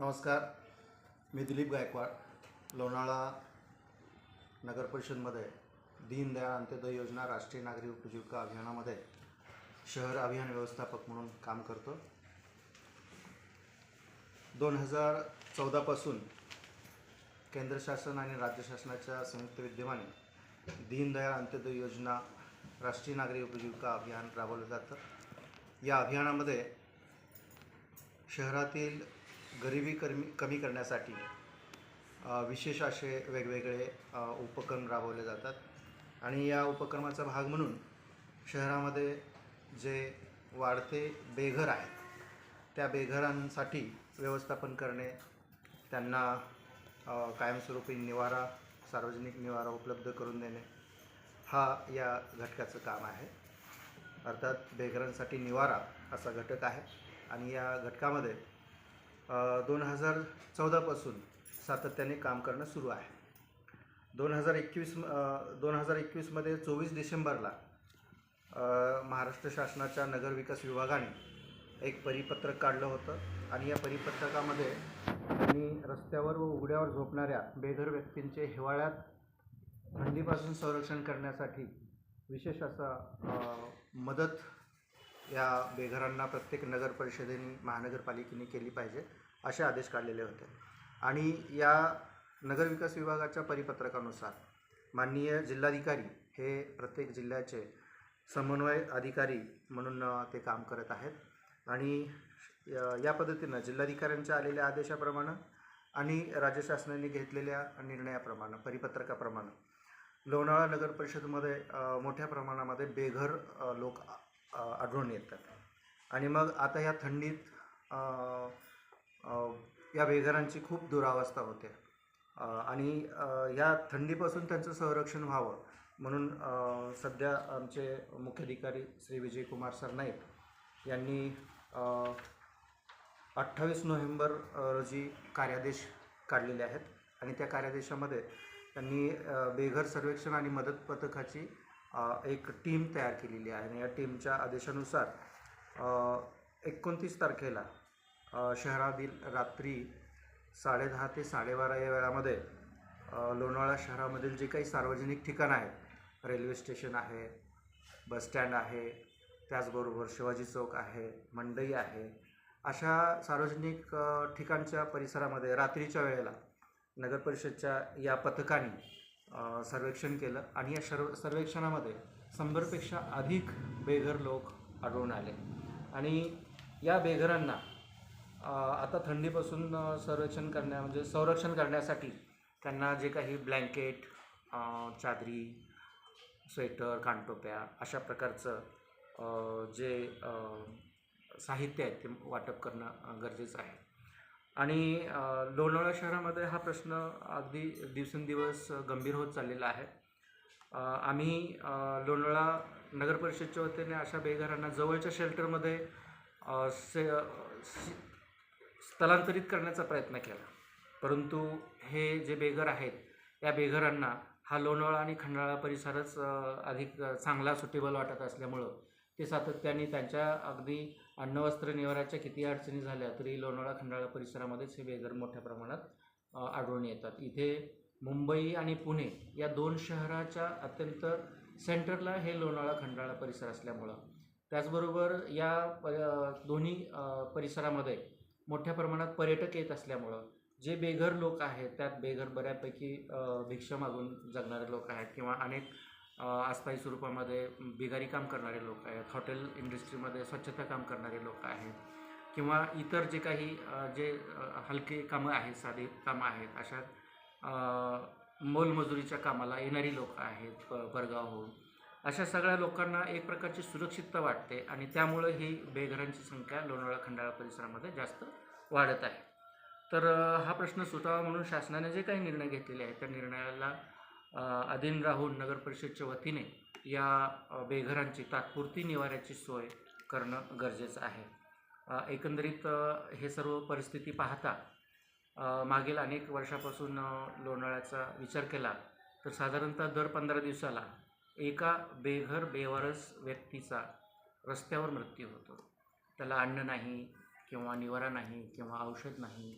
नमस्कार. मी दिलीप गायकवाड लोणाळा नगर परिषदमध्ये दीनदयाळ अंत्योदय योजना राष्ट्रीय नागरी उपजीविका अभियानामध्ये शहर अभियान व्यवस्थापक म्हणून काम करतो. दोन हजार चौदापासून केंद्र शासन आणि राज्य शासनाच्या संयुक्त विद्यमाने दीनदयाळ अंत्योदय योजना राष्ट्रीय नागरी उपजीविका अभियान राबवलं जातं. या अभियानामध्ये शहरातील गरिबी कमी कमी करण्यासाठी विशेष असे वेगवेगळे उपक्रम राबवले जातात. आणि या उपक्रमाचा भाग म्हणून शहरामध्ये जे वाढते बेघर आहेत त्या बेघरांसाठी व्यवस्थापन करणे त्यांना कायमस्वरूपी निवारा सार्वजनिक निवारा उपलब्ध करून देणे हा या घटकाचं काम आहे. अर्थात बेघरांसाठी निवारा असा घटक आहे. आणि या घटकामध्ये दोन हजार चौदापासून सातत्याने काम करणं सुरू आहे. दोन हजार एकवीस दोन हजार एकवीसमध्ये चोवीस डिसेंबरला महाराष्ट्र शासनाच्या नगरविकास विभागाने एक परिपत्रक काढलं होतं आणि या परिपत्रकामध्ये त्यांनी रस्त्यावर व उघड्यावर झोपणाऱ्या बेघर व्यक्तींचे हिवाळ्यात थंडीपासून संरक्षण करण्यासाठी विशेष असा मदत या बेघरांना प्रत्येक नगर परिषदेने महानगरपालिकेने केली पाहिजे असे आदेश काढलेले होते. आणि या नगरविकास विभागाच्या परिपत्रकानुसार माननीय जिल्हाधिकारी हे प्रत्येक जिल्ह्याचे समन्वय अधिकारी म्हणून ते काम करत आहेत. आणि या पद्धतीनं जिल्हाधिकाऱ्यांच्या आलेल्या आदेशाप्रमाणे आणि राज्य शासनाने घेतलेल्या निर्णयाप्रमाणे परिपत्रकाप्रमाणे लोणावळा नगर परिषदमध्ये मोठ्या प्रमाणामध्ये बेघर लोक आढळून येतात. आणि मग आता या थंडीत या बेघरांची खूप दुरावस्था होते. आणि या थंडीपासून त्यांचं संरक्षण व्हावं म्हणून सध्या आमचे मुख्याधिकारी श्री विजयकुमार सरनाईक यांनी अठ्ठावीस नोव्हेंबर रोजी कार्यादेश काढलेले आहेत. आणि त्या कार्यादेशामध्ये त्यांनी बेघर सर्वेक्षण आणि मदत पथकाची एक टीम तयार केलेली आहे आणि या टीमच्या आदेशानुसार एकोणतीस तारखेला शहरातील रात्री साडेदहा ते साडेबारा या वेळामध्ये लोणावळा शहरामधील जे काही सार्वजनिक ठिकाणं आहेत रेल्वे स्टेशन आहे बसस्टँड आहे त्याचबरोबर शिवाजी चौक आहे मंडई आहे अशा सार्वजनिक ठिकाणच्या परिसरामध्ये रात्रीच्या वेळेला नगरपरिषदच्या या पथकाने सर्वेक्षण केलं आणि या सर्व सर्वेक्षणामध्ये शंभरपेक्षा अधिक बेघर लोक आढळून आले. आणि या बेघरांना आता थंडीपासून संरक्षण सर्वेक्षण करण्या म्हणजे संरक्षण करण्यासाठी त्यांना जे काही ब्लँकेट चादरी स्वेटर कानटोप्या अशा प्रकारचं जे साहित्य आहे ते वाटप करणं गरजेचं आहे. आणि लोणावळा शहरामध्ये हा प्रश्न अगदी दिवसेंदिवस गंभीर होत चाललेला आहे. आम्ही लोणावळा नगर परिषदच्या वतीने अशा बेघरांना जवळच्या शेल्टरमध्ये से स्थलांतरित करण्याचा प्रयत्न केला. परंतु हे जे बेघर आहेत या बेघरांना हा लोणावळा आणि खंडाळा परिसरच अधिक चांगला सुटेबल वाटत असल्यामुळं ते सातत्याने त्यांच्या अगदी अन्नवस्त्र निवाराच्या किती अडचणी झाल्या तरी लोणावळा खंडाळा परिसरामध्येच हे बेघर मोठ्या प्रमाणात आढळून येतात. इथे मुंबई आणि पुणे या दोन शहराच्या अत्यंत सेंटरला हे लोणावळा खंडाळा परिसर असल्यामुळं. त्याचबरोबर या प दोन्ही परिसरामध्ये मोठ्या प्रमाणात पर्यटक येत असल्यामुळं जे बेघर लोक आहेत त्यात बेघर बऱ्यापैकी भिक्षा मागून जगणारे लोक आहेत किंवा अनेक आसपाई स्वरूपामध्ये बिगारी काम करणारे लोक आहेत हॉटेल इंडस्ट्रीमध्ये स्वच्छता काम करणारे लोक आहेत किंवा इतर जे काही जे हलके कामं आहेत साधी कामं आहेत अशा मोलमजुरीच्या कामाला येणारी लोक आहेत प परगावहून अशा सगळ्या लोकांना एक प्रकारची सुरक्षितता वाटते आणि त्यामुळं ही बेघरांची संख्या लोणावळा खंडाळा परिसरामध्ये जास्त वाढत आहे. तर हा प्रश्न सुटावा म्हणून शासनाने जे काही निर्णय घेतलेले आहेत त्या निर्णयाला अधीन राहून नगर परिषदच्या वतीने या बेघरांची तात्पुरती निवाऱ्याची सोय करणं गरजेचं आहे. एकंदरीत हे सर्व परिस्थिती पाहता मागील अनेक वर्षापासून लोणाळ्याचा विचार केला तर साधारणतः दर पंधरा दिवसाला एका बेघर बेवारस व्यक्तीचा रस्त्यावर मृत्यू होतो. त्याला अन्न नाही किंवा निवारा नाही किंवा औषध नाही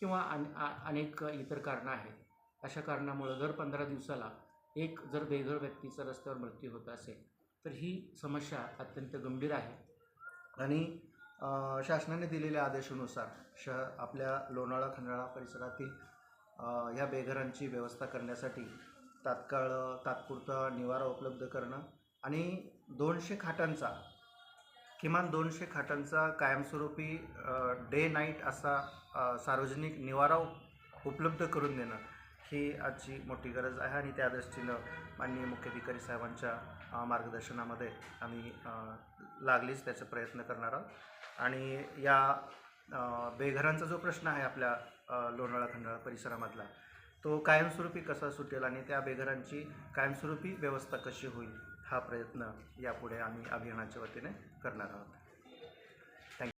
किंवा अन अनेक इतर कारणं आहेत. अशा कारणामुळं दर पंधरा दिवसाला एक जर बेघर व्यक्तीचा रस्त्यावर मृत्यू होत असेल तर ही समस्या अत्यंत गंभीर आहे. आणि शासनाने दिलेल्या आदेशानुसार श आपल्या लोणाळा खंडाळा परिसरातील ह्या बेघरांची व्यवस्था करण्यासाठी तात्काळ तात्पुरता निवारा उपलब्ध करणं आणि दोनशे खाटांचा किमान दोनशे खाटांचा कायमस्वरूपी डे नाईट असा सार्वजनिक निवारा उपलब्ध करून देणं. ही आजची मोठी गरज आहे आणि त्या दृष्टीनं माननीय मुख्याधिकारी साहेबांच्या मार्गदर्शनामध्ये आम्ही लागलीच त्याचा प्रयत्न करणार आहोत. आणि या बेघरांचा जो प्रश्न आहे आपल्या लोणाळा खंडाळा परिसरामधला तो कायमस्वरूपी कसा सुटेल आणि त्या बेघरांची कायमस्वरूपी व्यवस्था कशी होईल हा प्रयत्न यापुढे आम्ही अभियानाच्या वतीने करणार आहोत.